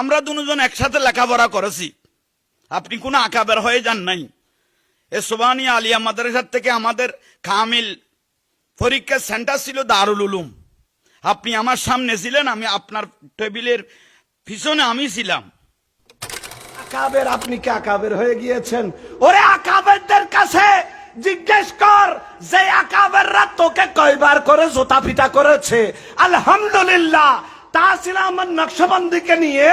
আমরা দুজন একসাথে লেখাপড়া করেছি। আপনি কোনো আকাবের হয়ে যান নাই। এ সোবানি আলিয়া মাদ্রাসার থেকে আমাদের কামিল পরীক্ষার সেন্টার ছিল দারুল উলুম। আপনি আমার সামনে ছিলেন, আমি আপনার টেবিলের পিছনে আমি ছিলাম। আকাবের, আপনি কি আকাবের হয়ে গিয়েছেন? ওরে আকাবেরদের কাছে জিজ্ঞেস কর, যে আকাবেররা তোকে কয়বার করে জোতা পিটা করেছে? আলহামদুলিল্লাহ তাহসিল আহমদ নকশবন্দিকে নিয়ে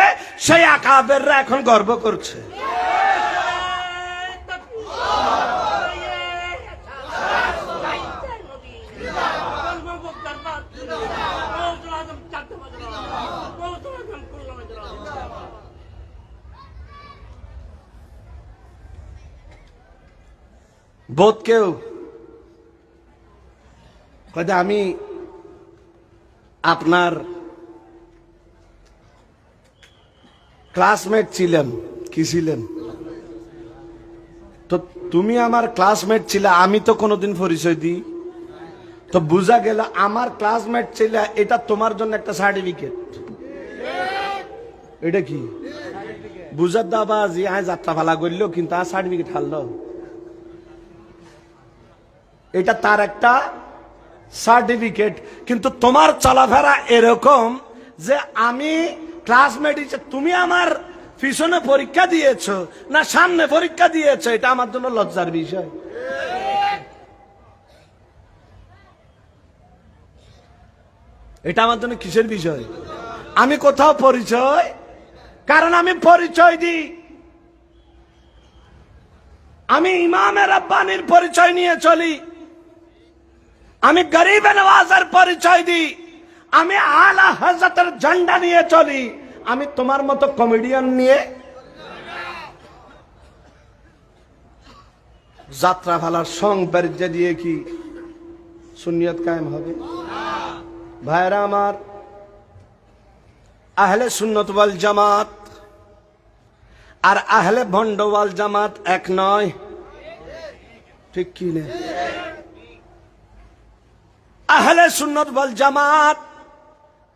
সেই আকাবেররা এখন গর্ব করছে। বোধ কেউ কয়টা আমি আপনার ক্লাসমেট ছিলেন। কি ছিলেন? তো তুমি আমার ক্লাসমেট ছিলে, আমি তো কোনোদিন পরিচয় দিই। তো বোঝা গেল আমার ক্লাসমেট ছিল, এটা তোমার জন্য একটা সার্টিফিকেট। এটা কি? বুঝার দাবা যে আয় যাত্রা ফালা করল, কিন্তু আর সার্টিফিকেট হারলো। এটা তার একটা সার্টিফিকেট, কিন্তু তোমার চলাফেরা এরকম যে আমি ক্লাসমেট হিসেবে তুমি আমার পিছনে পরীক্ষা দিয়েছ না সামনে পরীক্ষা দিয়েছ? এটা আমার জন্য লজ্জার বিষয়। এটা আমার জন্য কিসের বিষয়? আমি কোথাও পরিচয়? কারণ আমি পরিচয় দিই। আমি ইমামের আব্বানির পরিচয় নিয়ে চলি। আমি গরিব নওয়াজের পরিচয় দিই। আমি আলা হজরতের ঝান্ডা নিয়ে চলি। আমি তোমার মতো কমেডিয়ান নিয়ে যাত্রা ফালার সং বেরিয়ে দিয়ে কি সুনিয়ত কায়েম হবে? ভাইরা আমার, আহলে সুন্নত ওয়াল জামাত আর আহলে ভণ্ড ওয়াল জামাত এক নয়। ঠিক কি আহলে সুন্নত বল জামাত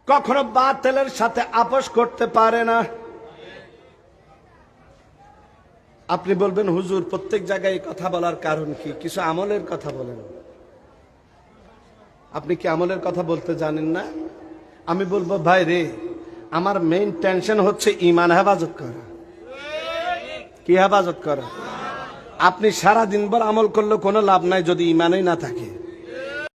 কখনো বাতিলের সাথে আপোষ করতে পারে না। আপনি বলবেন, হুজুর, প্রত্যেক জায়গায় কথা বলার কারণ কি? কিছু আমলের কথা বলেন। আপনি কি আমলের কথা বলতে জানেন না? আমি বলব, ভাই রে, আমার মেইন টেনশন হচ্ছে ইমান হেফাজত করা। কি হেফাজত করা? আপনি সারা দিনভর আমল করলে কোনো লাভ নাই যদি ইমানই না থাকে।